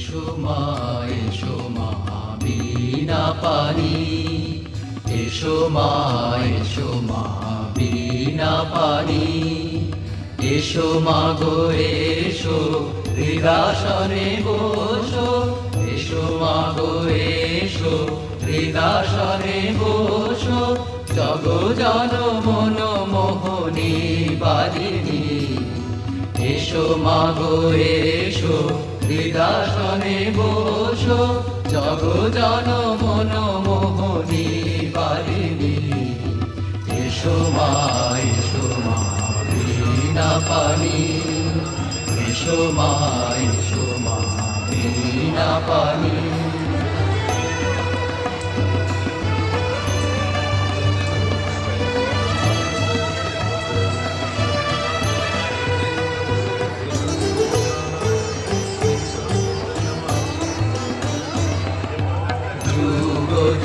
এসো মা এসো মা বিনা পানি এসো মা মা বিনা পানি এসো মা গো, এসো হৃদাসনে বসো। এসো মা গো, এসো হৃদাসনে বসো। জগ জন মন মোহনী বাদিনী এসো মাগো এসো হৃদাসনে বসো, জগ জন মন মোহনী বারিণী এসো মা এসো মা, বিনা পানি। এসো মা এসো মা, বিনা পানি।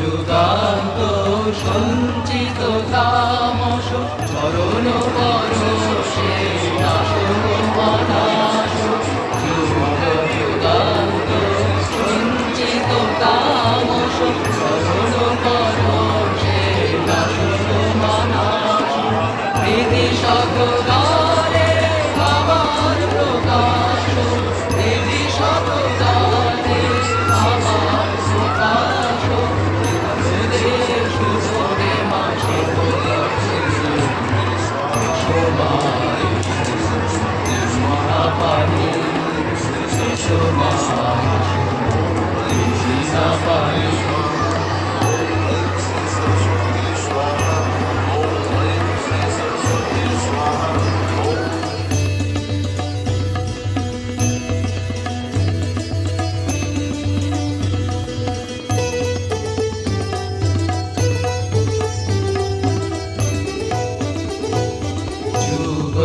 যুগান্ত সঞ্চিত তামস চরণ মহাপানি সময় পানি যুগ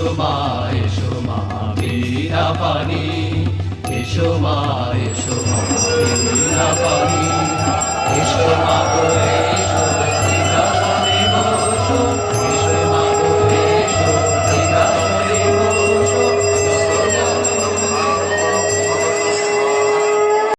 এসো মা এসো মা বীরা পানি। এসো মা এসো মা বীরা পানি। এসো মা, এসো